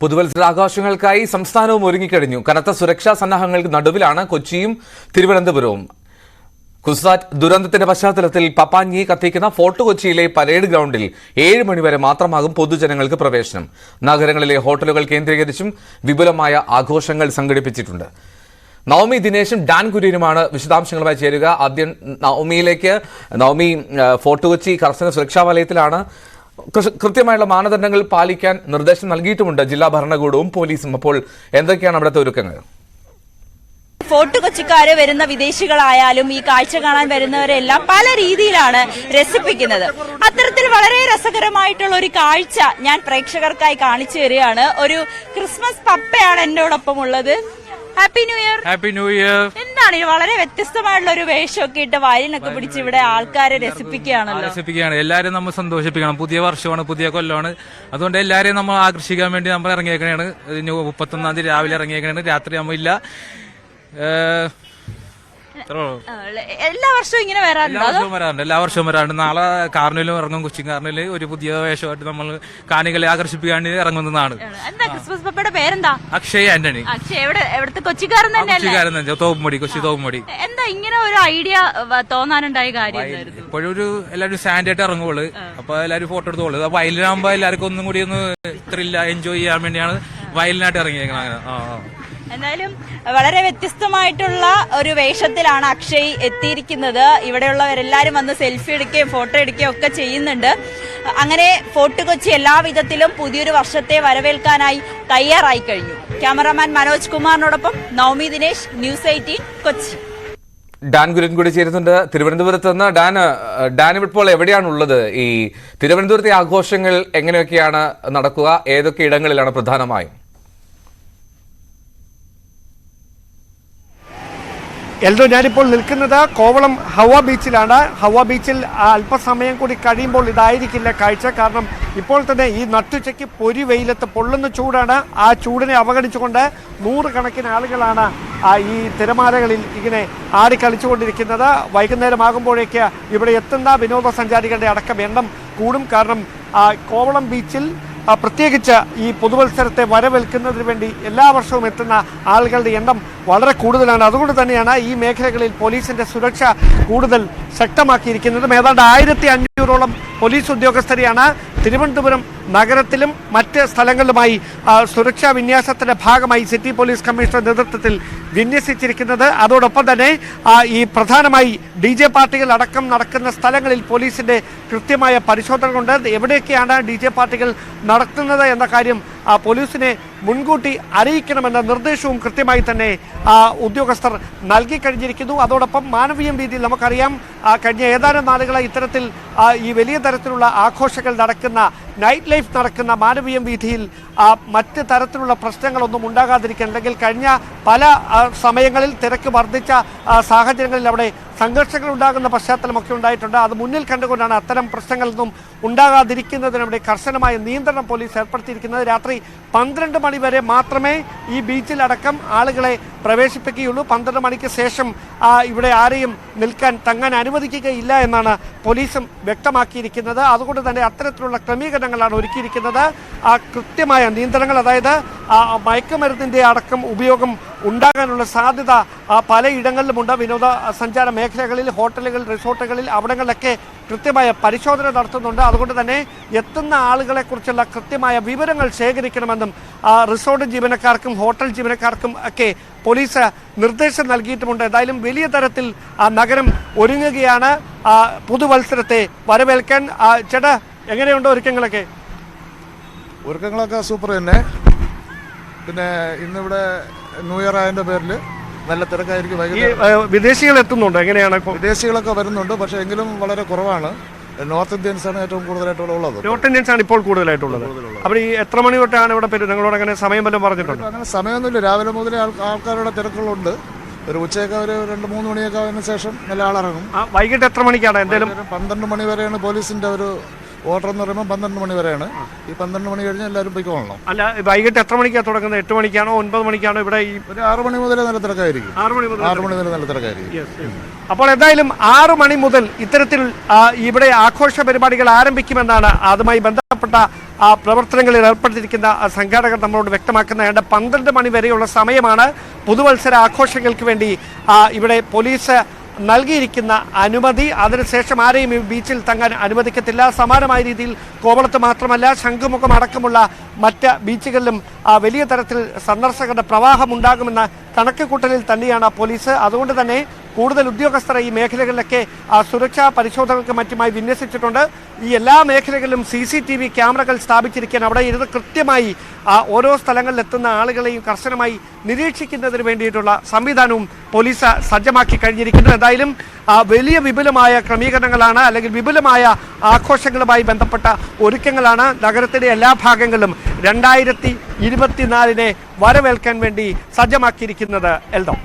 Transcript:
പുതുവത്സരാഘോഷങ്ങൾക്കായി സംസ്ഥാനവും ഒരുങ്ങിക്കഴിഞ്ഞു. കനത്ത സുരക്ഷാ സന്നാഹങ്ങൾക്ക് നടുവിലാണ് കൊച്ചിയും തിരുവനന്തപുരവും. കുസാറ്റ് ദുരന്തത്തിന്റെ പശ്ചാത്തലത്തിൽ പപ്പാഞ്ഞി കത്തിക്കുന്ന ഫോർട്ട് കൊച്ചിയിലെ പരേഡ് ഗ്രൗണ്ടിൽ ഏഴ് മണിവരെ മാത്രമാകും പൊതുജനങ്ങൾക്ക് പ്രവേശനം. നഗരങ്ങളിലെ ഹോട്ടലുകൾ കേന്ദ്രീകരിച്ചും വിപുലമായ ആഘോഷങ്ങൾ സംഘടിപ്പിച്ചിട്ടുണ്ട്. നവമി ദിനേശും ഡാൻ കുര്യനുമാണ് വിശദാംശങ്ങളുമായി ചേരുക. ആദ്യം നവമിയിലേക്ക് നവമി ഫോർട്ട് കൊച്ചി കർശന സുരക്ഷാ വലയത്തിലാണ് കൃത്യമായുള്ള മാനദണ്ഡങ്ങൾ പാലിക്കാൻ നിർദ്ദേശം നൽകിയിട്ടുമുണ്ട് ജില്ലാ ഭരണകൂടവും പോലീസും. അപ്പോൾ എന്തൊക്കെയാണ് അവിടുത്തെ ഒരുക്കങ്ങൾ? ഫോർട്ട് കൊച്ചിക്കാര് വരുന്ന വിദേശികളായാലും ഈ കാഴ്ച കാണാൻ വരുന്നവരെല്ലാം പല രീതിയിലാണ് രസിപ്പിക്കുന്നത്. അത്തരത്തിൽ വളരെ രസകരമായിട്ടുള്ള ഒരു കാഴ്ച ഞാൻ പ്രേക്ഷകർക്കായി കാണിച്ചു തരികയാണ്. ഒരു ക്രിസ്മസ് പപ്പയാണ് എന്നോടൊപ്പം ഉള്ളത് happy new year happy new year എന്താണ് ഈ വളരെ വ്യത്യസ്തമായിട്ടുള്ള ഒരു വേഷമൊക്കെ ഇട്ട് വയലിനൊക്കെ പിടിച്ച് ഇവിടെ ആൾക്കാരെ രസിപ്പിക്കുകയാണല്ലോ. രസിപ്പിക്കുകയാണ് എല്ലാവരെയും നമ്മൾ സന്തോഷിപ്പിക്കണം. പുതിയ വർഷമാണ് പുതിയ കൊല്ലമാണ് അതുകൊണ്ട് എല്ലാവരെയും നമ്മൾ ആകർഷിക്കാൻ വേണ്ടി നമ്മൾ ഇറങ്ങിയേക്കണേണ്. മുപ്പത്തൊന്നാം തീയതി രാവിലെ ഇറങ്ങിയേക്കണേണ്. രാത്രി നമ്മൾ ഇല്ല. എല്ലാ വർഷവും ഇങ്ങനെ എല്ലാ വരാറുണ്ടോ വർഷവും വരാറുണ്ട്. എല്ലാ വർഷവും വരാറുണ്ട്. നാളെ കാർണിലും ഇറങ്ങും. കൊച്ചിൻ കാർണിൽ ഒരു പുതിയ വേഷമായിട്ട് നമ്മൾ കാണികളെ ആകർഷിപ്പിക്കാൻ വേണ്ടി ഇറങ്ങുന്നതാണ് എന്താ ക്രിസ്മസ് പപ്പയുടെ പേരെന്താ? അക്ഷയ് ആന്റണി. അക്ഷയ് എവിടെ? എവിടുത്തെ കൊച്ചിക്കാരൻ തന്നെയല്ലേ? കൊച്ചിക്കാരൻ തന്നെ. തോപ്പുമടി കൊച്ചി തോപ്പുമടി എന്താ ഇങ്ങനെ ഒരു ഐഡിയ തോന്നാനുണ്ടായ കാര്യം എന്തായിരുന്നു? ഇപ്പോഴും ഒരു എല്ലാവരും സ്റ്റാൻഡായിട്ട് ഇറങ്ങുള്ളൂ അപ്പൊ എല്ലാവരും ഫോട്ടോ എടുത്തോളൂ. അപ്പൊ വയലിനാകുമ്പോ എല്ലാവർക്കും ഒന്നും കൂടി ഒന്ന് ത്രില്ല എൻജോയ് ചെയ്യാൻ വേണ്ടിയാണ് വയലിനായിട്ട് ഇറങ്ങിയേക്കുന്നത് അങ്ങനെ. ആ ആ. എന്തായാലും വളരെ വ്യത്യസ്തമായിട്ടുള്ള ഒരു വേഷത്തിലാണ് അക്ഷയ് എത്തിയിരിക്കുന്നത്. ഇവിടെയുള്ളവരെല്ലാരും വന്ന് സെൽഫി എടുക്കുകയും ഫോട്ടോ എടുക്കുകയും ഒക്കെ ചെയ്യുന്നുണ്ട്. അങ്ങനെ ഫോർട്ട് കൊച്ചി എല്ലാവിധത്തിലും പുതിയൊരു വർഷത്തെ വരവേൽക്കാനായി തയ്യാറായി കഴിഞ്ഞു. ക്യാമറാമാൻ മനോജ് കുമാറിനോടൊപ്പം നവമി ദിനേശ് ന്യൂസ് എയ്റ്റീൻ കൊച്ചി. ഡാൻ ഗുരൻ കൂടി ചേരുന്നുണ്ട്. തിരുവനന്തപുരത്ത് നിന്ന് ഏഹ്, ഡാൻ ഇപ്പോൾ എവിടെയാണുള്ളത്? ഈ തിരുവനന്തപുരത്തെ ആഘോഷങ്ങൾ എങ്ങനെയൊക്കെയാണ് നടക്കുക? ഏതൊക്കെ ഇടങ്ങളിലാണ് പ്രധാനമായും? എൽദോ ഞാനിപ്പോൾ നിൽക്കുന്നത് കോവളം ഹവ ബീച്ചിലാണ്. ഹവ ബീച്ചിൽ അല്പസമയം കൂടി കഴിയുമ്പോൾ ഇതായിരിക്കില്ല കാഴ്ച. കാരണം ഇപ്പോൾ തന്നെ ഈ നട്ടുച്ചയ്ക്ക് പൊരി വെയിലത്ത് പൊള്ളുന്ന ചൂടാണ്. ആ ചൂടിനെ അവഗണിച്ചുകൊണ്ട് നൂറുകണക്കിന് ആളുകളാണ് ഈ തിരമാലകളിൽ ഇങ്ങനെ ആടിക്കളിച്ചുകൊണ്ടിരിക്കുന്നത് വൈകുന്നേരമാകുമ്പോഴേക്ക് ഇവിടെ എത്തുന്ന വിനോദസഞ്ചാരികളുടെ അടക്കം എണ്ണം കൂടും. കാരണം കോവളം ബീച്ചിൽ പ്രത്യേകിച്ച് ഈ പുതുവത്സരത്തെ വരവേൽക്കുന്നതിന് വേണ്ടി എല്ലാ വർഷവും എത്തുന്ന ആളുകളുടെ എണ്ണം വളരെ കൂടുതലാണ്. അതുകൊണ്ട് തന്നെയാണ് ഈ മേഖലകളിൽ പോലീസിന്റെ സുരക്ഷ കൂടുതൽ ശക്തമാക്കിയിരിക്കുന്നതും ഏതാണ്ട് ആയിരത്തി അഞ്ഞൂറോളം പോലീസ് ഉദ്യോഗസ്ഥരെയാണ് തിരുവനന്തപുരം നഗരത്തിലും മറ്റ് സ്ഥലങ്ങളിലുമായി സുരക്ഷാ വിന്യാസത്തിന്റെ ഭാഗമായി സിറ്റി പോലീസ് കമ്മീഷണർ നേതൃത്വത്തിൽ വിന്യസിച്ചിരിക്കുന്നത്. അതോടൊപ്പം തന്നെ ഈ പ്രധാനമായി ഡി ജെ പാർട്ടികൾ അടക്കം നടക്കുന്ന സ്ഥലങ്ങളിൽ പോലീസിന്റെ കൃത്യമായ പരിശോധനകളുണ്ട്. എവിടെയൊക്കെയാണ് ഡി ജെ പാർട്ടികൾ നടത്തുന്നത് എന്ന കാര്യം പോലീസിനെ മുൻകൂട്ടി അറിയിക്കണമെന്ന നിർദ്ദേശവും കൃത്യമായി തന്നെ ഉദ്യോഗസ്ഥർ നൽകി കഴിഞ്ഞിരിക്കുന്നു. അതോടൊപ്പം മാനവീയം രീതിയിൽ നമുക്കറിയാം കഴിഞ്ഞ ഏതാനും നാളുകളായി ഇത്തരത്തിൽ ഈ വലിയ തരത്തിലുള്ള ആഘോഷങ്ങൾ നടക്കുന്ന നൈറ്റ് ലൈഫ് നടക്കുന്ന മാനവീയം വീഥിയിൽ മറ്റ് തരത്തിലുള്ള പ്രശ്നങ്ങളൊന്നും ഉണ്ടാകാതിരിക്കാൻ അല്ലെങ്കിൽ കഴിഞ്ഞ പല സമയങ്ങളിൽ തിരക്ക് വർദ്ധിച്ച സാഹചര്യങ്ങളിൽ അവിടെ സംഘർഷങ്ങൾ ഉണ്ടാകുന്ന പശ്ചാത്തലമൊക്കെ ഉണ്ടായിട്ടുണ്ട്. അത് മുന്നിൽ കണ്ടുകൊണ്ടാണ് അത്തരം പ്രശ്നങ്ങളൊന്നും ഉണ്ടാകാതിരിക്കുന്നതിന് അവിടെ കർശനമായ നിയന്ത്രണം പോലീസ് ഏർപ്പെടുത്തിയിരിക്കുന്നത്. രാത്രി പന്ത്രണ്ട് മണി വരെ മാത്രമേ ഈ ബീച്ചിലടക്കം ആളുകളെ പ്രവേശിപ്പിക്കുകയുള്ളൂ. പന്ത്രണ്ട് മണിക്ക് ശേഷം ഇവിടെ ആരെയും നിൽക്കാൻ തങ്ങാൻ അനുവദിക്കുകയില്ല എന്നാണ് പോലീസും വ്യക്തമാക്കിയിരിക്കുന്നത്. അതുകൊണ്ട് തന്നെ അത്തരത്തിലുള്ള ക്രമീകരണങ്ങളാണ് ഒരുക്കിയിരിക്കുന്നത്. ആ കൃത്യമായ നിയന്ത്രണങ്ങൾ അതായത് ആ മയക്കുമരുന്നിന്റെ അടക്കം ഉപയോഗം ഉണ്ടാകാനുള്ള സാധ്യത പലയിടങ്ങളിലുമുണ്ട്. വിനോദ സഞ്ചാര മേഖലകളിൽ ഹോട്ടലുകൾ റിസോർട്ടുകളിൽ അവിടങ്ങളിലൊക്കെ കൃത്യമായ പരിശോധന നടത്തുന്നുണ്ട്. അതുകൊണ്ട് തന്നെ എത്തുന്ന ആളുകളെക്കുറിച്ചുള്ള കൃത്യമായ വിവരങ്ങൾ ശേഖരിക്കണമെന്നും റിസോർട്ട് ജീവനക്കാർക്കും ഹോട്ടൽ ജീവനക്കാർക്കും ഒക്കെ പോലീസ് നിർദ്ദേശം നൽകിയിട്ടുമുണ്ട്. എന്തായാലും വലിയ തരത്തിൽ നഗരം ഒരുങ്ങുകയാണ്. പുതുവത്സരത്തെ വരവേൽക്കാൻ ചേട്ടാ എങ്ങനെയുണ്ട് ഒരുക്കങ്ങളൊക്കെ? ഒരുക്കങ്ങളൊക്കെ സൂപ്പർ തന്നെ. പിന്നെ ഇന്നിവിടെ ന്യൂ ഇയർ ആയതിന്റെ പേരിൽ നല്ല തിരക്കായിരിക്കും വൈകുന്നേരം. വിദേശികൾ എത്തുന്നുണ്ടോ? എങ്ങനെയാണ് വിദേശികളൊക്കെ വരുന്നുണ്ട് പക്ഷേ എങ്കിലും വളരെ കുറവാണ്. നോർത്ത് ഇന്ത്യൻസ് ആണ് ഏറ്റവും കൂടുതലായിട്ടുള്ള ഉള്ളത്. നോർത്ത് ഇന്ത്യൻസ് ആണ് ഇപ്പോൾ കൂടുതലായിട്ടുള്ളത്. അപ്പോൾ ഈ എത്ര മണി തൊട്ടാണ് ഇവിടെ പേര് നിങ്ങളോട് അങ്ങനെ സമയം വല്ലതും പറഞ്ഞിട്ടുണ്ട്? അങ്ങനെ സമയമൊന്നുമില്ല. രാവിലെ മുതലേ ആൾക്കാരുടെ തിരക്കുകളുണ്ട്. ഒരു ഉച്ചയൊക്കെ ഒരു രണ്ട് മൂന്ന് മണിയൊക്കെ ആയതിനു ശേഷം നല്ല ആളിറങ്ങും വൈകിട്ട് എത്ര മണിക്കാണ്? എന്തെങ്കിലും പന്ത്രണ്ട് മണി വരെയാണ് പോലീസിന്റെ ഒരു ഓർഡർ എന്ന് പറയുമ്പോൾ പന്ത്രണ്ട് മണി വരെയാണ്. ഈ പന്ത്രണ്ട് മണി കഴിഞ്ഞാൽ എല്ലാവരും പോയിക്കോളണം അല്ല വൈകിട്ട് എത്ര മണിക്കാണ് തുടങ്ങുന്നത്? എട്ട് മണിക്കാണോ ഒൻപത് മണിക്കാണോ? ഇവിടെ ഈ ഒരു ആറ് മണി മുതൽ നല്ല തിരക്കായിരിക്കും. ആറ് മണി മുതൽ ആറ് മണി മുതൽ നല്ല തിരക്കായിരിക്കും. അപ്പോൾ എന്തായാലും ആറ് മണി മുതൽ ഇത്തരത്തിൽ ഇവിടെ ആഘോഷ പരിപാടികൾ ആരംഭിക്കുമെന്നാണ് അതുമായി ബന്ധപ്പെട്ട ആ, പ്രവർത്തനങ്ങളിൽ ഏർപ്പെട്ടിരിക്കുന്ന സംഘാടകർ നമ്മളോട് വ്യക്തമാക്കുന്ന ഏതാണ്ട് പന്ത്രണ്ട് മണി വരെയുള്ള സമയമാണ് പുതുവത്സര ആഘോഷങ്ങൾക്ക് വേണ്ടി ഇവിടെ പോലീസ് നൽകിയിരിക്കുന്ന അനുമതി അതിനുശേഷം ആരെയും ഈ ബീച്ചിൽ തങ്ങാൻ അനുവദിക്കത്തില്ല. സമാനമായ രീതിയിൽ കോവളത്ത് മാത്രമല്ല ശംഖുമുഖം അടക്കമുള്ള മറ്റ് ബീച്ചുകളിലും വലിയ തരത്തിൽ സന്ദർശകരുടെ പ്രവാഹം ഉണ്ടാകുമെന്ന കണക്കുകൂട്ടലിൽ തന്നെയാണ് പോലീസ്. അതുകൊണ്ട് തന്നെ കൂടുതൽ ഉദ്യോഗസ്ഥർ ഈ മേഖലകളിലൊക്കെ സുരക്ഷാ പരിശോധനകൾക്ക് മറ്റുമായി വിന്യസിച്ചിട്ടുണ്ട്. ഈ എല്ലാ മേഖലകളിലും സി സി ടി വി ക്യാമറകൾ സ്ഥാപിച്ചിരിക്കാൻ അവിടെ ഇരുന്ന് കൃത്യമായി ഓരോ സ്ഥലങ്ങളിലെത്തുന്ന ആളുകളെയും കർശനമായി നിരീക്ഷിക്കുന്നതിന് വേണ്ടിയിട്ടുള്ള സംവിധാനവും പോലീസ് സജ്ജമാക്കി കഴിഞ്ഞിരിക്കുന്നു. എന്തായാലും വലിയ വിപുലമായ ക്രമീകരണങ്ങളാണ് അല്ലെങ്കിൽ വിപുലമായ ആഘോഷങ്ങളുമായി ബന്ധപ്പെട്ട ഒരുക്കങ്ങളാണ് നഗരത്തിന്റെ എല്ലാ ഭാഗങ്ങളിലും രണ്ടായിരത്തി ഇരുപത്തിനാലിനെ വരവേൽക്കാൻ വേണ്ടി സജ്ജമാക്കിയിരിക്കുന്നത് എൽദോ.